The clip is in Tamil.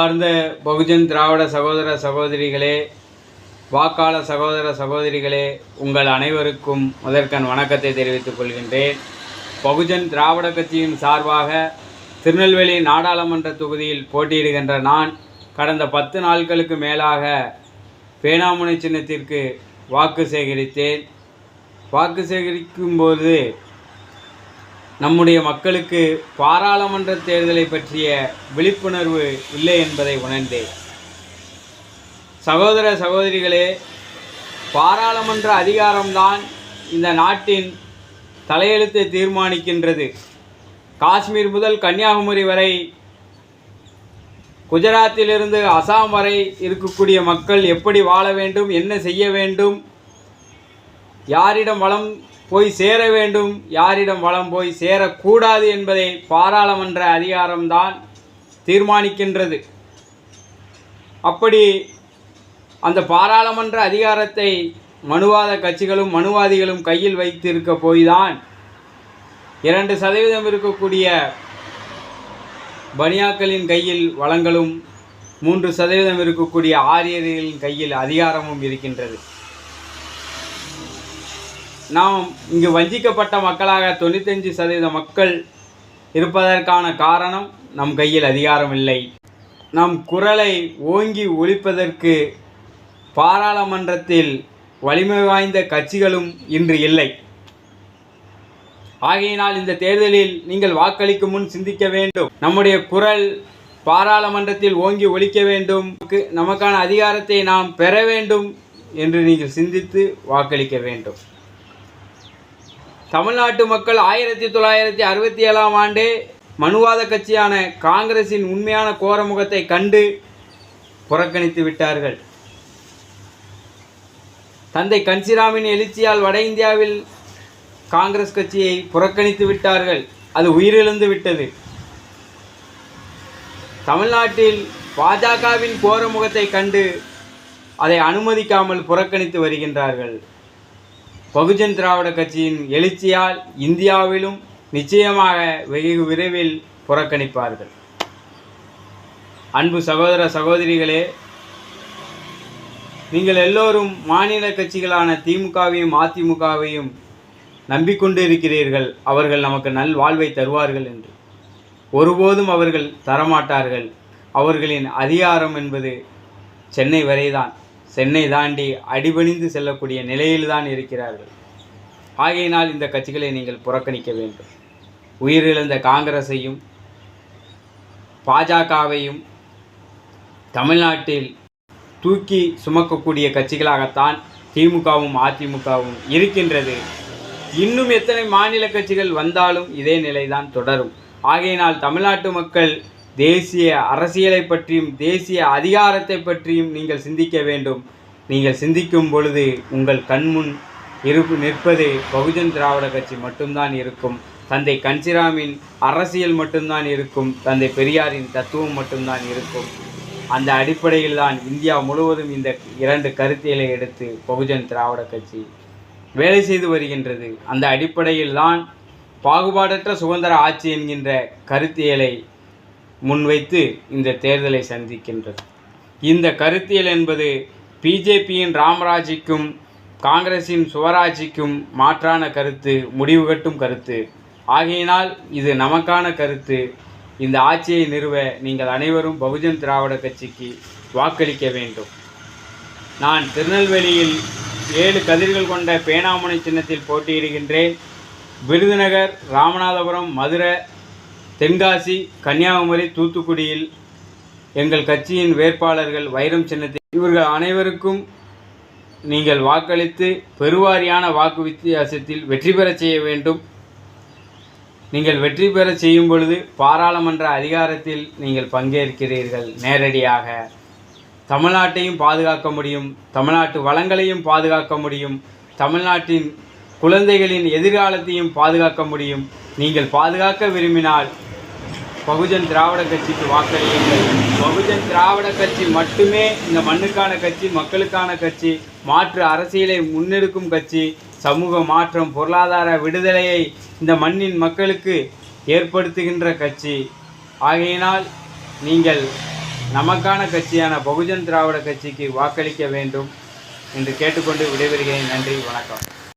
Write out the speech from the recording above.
சார்ந்த பகுஜன் திராவிட சகோதர சகோதரிகளே வாக்காள சகோதர சகோதரிகளே உங்கள் அனைவருக்கும் முதற்கண் வணக்கத்தை தெரிவித்துக் கொள்கின்றேன். பகுஜன் திராவிட கட்சியின் சார்பாக திருநெல்வேலி நாடாளுமன்ற தொகுதியில் போட்டியிடுகின்ற நான் கடந்த பத்து நாட்களுக்கு மேலாக பேனாமுனை சின்னத்திற்கு வாக்கு சேகரித்தேன். வாக்கு சேகரிக்கும்போது நம்முடைய மக்களுக்கு பாராளுமன்ற தேர்தலை பற்றிய விழிப்புணர்வு இல்லை என்பதை உணர்ந்தேன். சகோதர சகோதரிகளே பாராளுமன்ற அதிகாரம்தான் இந்த நாட்டின் தலையெழுத்தை தீர்மானிக்கின்றது. காஷ்மீர் முதல் கன்னியாகுமரி வரை குஜராத்திலிருந்து அசாம் வரை இருக்கக்கூடிய மக்கள் எப்படி வாழ வேண்டும் என்ன செய்ய வேண்டும் யாரிடம் வளம் போய் சேர வேண்டும். யாரிடம் வளம் போய் சேரக்கூடாது என்பதை பாராளுமன்ற அதிகாரம்தான் தீர்மானிக்கின்றது. அப்படி அந்த பாராளுமன்ற அதிகாரத்தை மனுவாத கட்சிகளும் மனுவாதிகளும் கையில் வைத்திருக்க போய்தான் இரண்டு சதவீதம் இருக்கக்கூடிய பனியாக்களின் கையில் வளங்களும் மூன்று சதவீதம் இருக்கக்கூடிய ஆரியர்களின் கையில் அதிகாரமும் இருக்கின்றது. நாம் இங்கு வஞ்சிக்கப்பட்ட மக்களாக தொண்ணூத்தஞ்சு சதவீத மக்கள் இருப்பதற்கான காரணம் நம் கையில் அதிகாரம் இல்லை நம் குரலை ஓங்கி ஒழிப்பதற்கு பாராளுமன்றத்தில் வலிமை வாய்ந்த கட்சிகளும் இன்று இல்லை. ஆகையினால் இந்த தேர்தலில் நீங்கள் வாக்களிக்கும் முன் சிந்திக்க வேண்டும். நம்முடைய குரல் பாராளுமன்றத்தில் ஓங்கி ஒழிக்க வேண்டும். நமக்கான அதிகாரத்தை நாம் பெற வேண்டும் என்று நீங்கள் சிந்தித்து வாக்களிக்க வேண்டும். தமிழ்நாட்டு மக்கள் ஆயிரத்தி தொள்ளாயிரத்தி அறுபத்தி ஏழாம் ஆண்டு மனுவாத கட்சியான காங்கிரஸின் உண்மையான கோரமுகத்தை கண்டு புறக்கணித்து விட்டார்கள். தந்தை கன்சிராமின் எழுச்சியால் வட இந்தியாவில் காங்கிரஸ் கட்சியை புறக்கணித்து விட்டார்கள். அது உயிரிழந்து விட்டது. தமிழ்நாட்டில் பாஜகவின் கோரமுகத்தை கண்டு அதை அனுமதிக்காமல் புறக்கணித்து வருகின்றார்கள். பகுஜன் திராவிட கட்சியின் எழுச்சியால் இந்தியாவிலும் நிச்சயமாக வெகு விரைவில் புறக்கணிப்பார்கள். அன்பு சகோதர சகோதரிகளே நீங்கள் எல்லோரும் மாநில கட்சிகளான திமுகவையும் அதிமுகவையும் நம்பிக்கொண்டு இருக்கிறீர்கள் அவர்கள் நமக்கு நல் வாழ்வை தருவார்கள் என்று. ஒருபோதும் அவர்கள் தரமாட்டார்கள். அவர்களின் அதிகாரம் என்பது சென்னை வரைதான். சென்னை தாண்டி அடிபணிந்து செல்லக்கூடிய நிலையில்தான் இருக்கிறார்கள். ஆகையினால் இந்த கட்சிகளை நீங்கள் புறக்கணிக்க வேண்டும். உயிரிழந்த காங்கிரஸையும் பாஜகவையும் தமிழ்நாட்டில் தூக்கி சுமக்கக்கூடிய கட்சிகளாகத்தான் திமுகவும் அதிமுகவும் இருக்கின்றது. இன்னும் எத்தனை மாநில கட்சிகள் வந்தாலும் இதே நிலைதான் தொடரும். ஆகையினால் தமிழ்நாட்டு மக்கள் தேசிய அரசியலை பற்றியும் தேசிய அதிகாரத்தை பற்றியும் நீங்கள் சிந்திக்க வேண்டும். நீங்கள் சிந்திக்கும் பொழுது உங்கள் கண்முன் இருப்பு நிற்பது பகுஜன் திராவிட கட்சி மட்டும்தான் இருக்கும். தந்தை கன்சிராமின் அரசியல் மட்டும்தான் இருக்கும். தந்தை பெரியாரின் தத்துவம் மட்டும்தான் இருக்கும். அந்த அடிப்படையில் தான் இந்தியா முழுவதும் இந்த இரண்டு கருத்தியலை எடுத்து பகுஜன் திராவிட கட்சி வேலை செய்து வருகின்றது. அந்த அடிப்படையில் தான் பாகுபாடற்ற சுதந்திர ஆட்சி என்கின்ற கருத்தியலை முன்வைத்து இந்த தேர்தலை சந்திக்கின்றது. இந்த கருத்தியல் என்பது பிஜேபியின் ராமராஜிக்கும் காங்கிரசின் சுவராஜிக்கும் மாற்றான கருத்து முடிவுகட்டும் கருத்து. ஆகையினால் இது நமக்கான கருத்து. இந்த ஆட்சியை நிறுவ நீங்கள் அனைவரும் பகுஜன் திராவிட கட்சிக்கு வாக்களிக்க வேண்டும். நான் திருநெல்வேலியில் ஏழு கதிர்கள் கொண்ட பேனாமுனை சின்னத்தில் போட்டியிடுகின்றேன். விருதுநகர் ராமநாதபுரம் மதுரை தென்காசி கன்னியாகுமரி தூத்துக்குடியில் எங்கள் கட்சியின் வேட்பாளர்கள் வைரம் சின்னத்தில் இவர்கள் அனைவருக்கும் நீங்கள் வாக்களித்து பெருவாரியான வாக்கு வித்தியாசத்தில் வெற்றி பெறச் செய்ய வேண்டும். நீங்கள் வெற்றி பெற செய்யும் பொழுது பாராளுமன்ற அதிகாரத்தில் நீங்கள் பங்கேற்கிறீர்கள் நேரடியாக. தமிழ்நாட்டையும் பாதுகாக்க முடியும் தமிழ்நாட்டு வளங்களையும் பாதுகாக்க முடியும் தமிழ்நாட்டின் குழந்தைகளின் எதிர்காலத்தையும் பாதுகாக்க முடியும். நீங்கள் பாதுகாக்க விரும்பினால் பகுஜன் திராவிட கட்சிக்கு வாக்களியுங்கள். பகுஜன் திராவிட கட்சி மட்டுமே இந்த மண்ணுக்கான கட்சி மக்களுக்கான கட்சி மாற்று அரசியலை முன்னெடுக்கும் கட்சி சமூக மாற்றம் பொருளாதார விடுதலையை இந்த மண்ணின் மக்களுக்கு ஏற்படுத்துகின்ற கட்சி. ஆகையினால் நீங்கள் நமக்கான கட்சியான பகுஜன் திராவிட கட்சிக்கு வாக்களிக்க வேண்டும் என்று கேட்டுக்கொண்டு விடைபெறுகிறேன். நன்றி வணக்கம்.